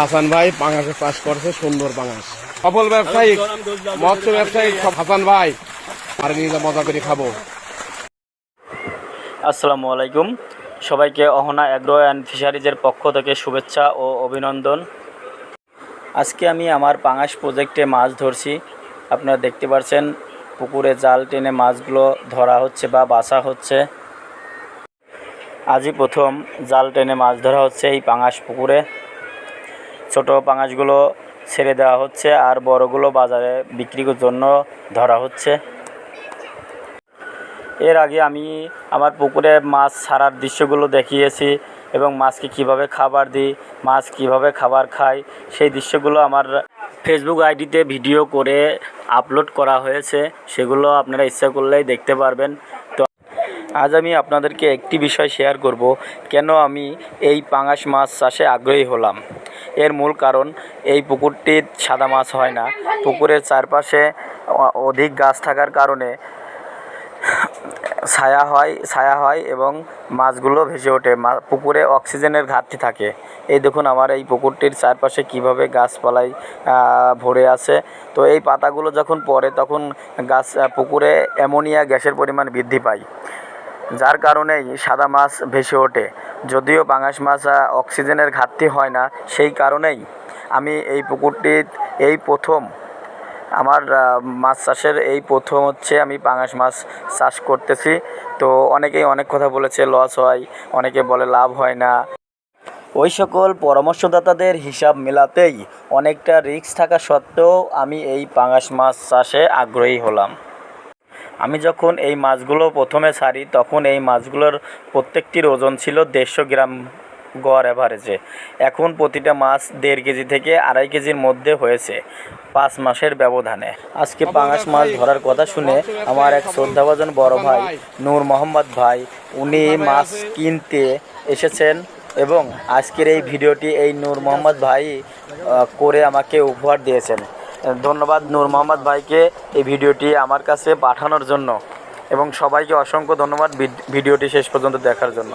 হাসান ভাই পাঙাশে চাষ করছে, সুন্দর পাঙাশ সফল ব্যবসায়ী, মৎস্য ব্যবসায়ী হাসান ভাই। আর নিজে মজা করে খাব। আসসালামু আলাইকুম। সবাইকে অহনা অ্যাগ্রো অ্যান্ড ফিশারিজের পক্ষ থেকে শুভেচ্ছা ও অভিনন্দন। আজকে আমি আমার পাঙাশ প্রজেক্টে মাছ ধরছি। আপনারা দেখতে পাচ্ছেন পুকুরে জাল টেনে মাছগুলো ধরা হচ্ছে বা বাসা হচ্ছে। আজই প্রথম জাল টেনে মাছ ধরা হচ্ছে এই পাঙাশ পুকুরে। ছোট পাঙাশগুলো ছেড়ে দেওয়া হচ্ছে আর বড়গুলো বাজারে বিক্রির জন্য ধরা হচ্ছে। এর আগে আমি আমার পুকুরে মাছ ছাড়ার দৃশ্যগুলো দেখিয়েছি এবং মাছকে কীভাবে খাবার দিই, মাছ কীভাবে খাবার খায় সেই দৃশ্যগুলো আমার ফেসবুক আইডিতে ভিডিও করে আপলোড করা হয়েছে, সেগুলো আপনারা ইচ্ছা করলেই দেখতে পারবেন। তো আজ আমি আপনাদেরকে একটি বিষয় শেয়ার করব, কেন আমি এই পাঙাশ মাছ চাষে আগ্রহী হলাম? এর মূল কারণ, এই পুকুরটি সাদা মাছ হয় না। পুকুরের চারপাশে অধিক গাছ থাকার কারণে ছায়া হয় ছায়া হয় এবং মাছগুলো ভেসে ওঠে। পুকুরে অক্সিজেনের ঘাটতি থাকে। এই দেখুন আমার এই পুকুরটির চারপাশে কীভাবে গাছপালায় ভরে আছে। তো এই পাতাগুলো যখন পড়ে, তখন গাছ পুকুরে অ্যামোনিয়া গ্যাসের পরিমাণ বৃদ্ধি পায়, যার কারণেই সাদা মাছ ভেসে ওঠে। যদিও পাঙাশ মাছ অক্সিজেনের ঘাটতি হয় না, সেই কারণেই আমি এই পুকুরটির এই প্রথম, আমার মাছ চাষের এই প্রথম হচ্ছে আমি পাঙাশ মাছ চাষ করতেছি। তো অনেকেই অনেক কথা বলেছে লস হয়, অনেকে বলে লাভ হয় না। ওই সকল পরামর্শদাতাদের হিসাব মেলাতেই অনেকটা রিস্ক থাকা সত্ত্বেও আমি এই পাঙাশ মাছ চাষে আগ্রহী হলাম। আমি যখন এই মাছগুলো প্রথমে ছাড়ি তখন এই মাছগুলোর প্রত্যেকটির ওজন ছিল দেড়শো গ্রাম গড় অ্যাভারেজে এখন প্রতিটা মাছ দেড় কেজি থেকে আড়াই কেজির মধ্যে হয়েছে পাঁচ মাসের ব্যবধানে। আজকে পাঙাশ মাছ ধরার কথা শুনে আমার এক শ্রদ্ধাভাজন বড় ভাই নূর মোহাম্মদ ভাই উনি মাছ কিনতে এসেছেন এবং আজকের এই ভিডিওটি এই নূর মোহাম্মদ ভাই করে আমাকে উপহার দিয়েছেন। ধন্যবাদ নূর মোহাম্মদ ভাইকে এই ভিডিওটি আমার কাছে পাঠানোর জন্য। এবং সবাইকে অসংখ্য ধন্যবাদ ভিডিওটি শেষ পর্যন্ত দেখার জন্য।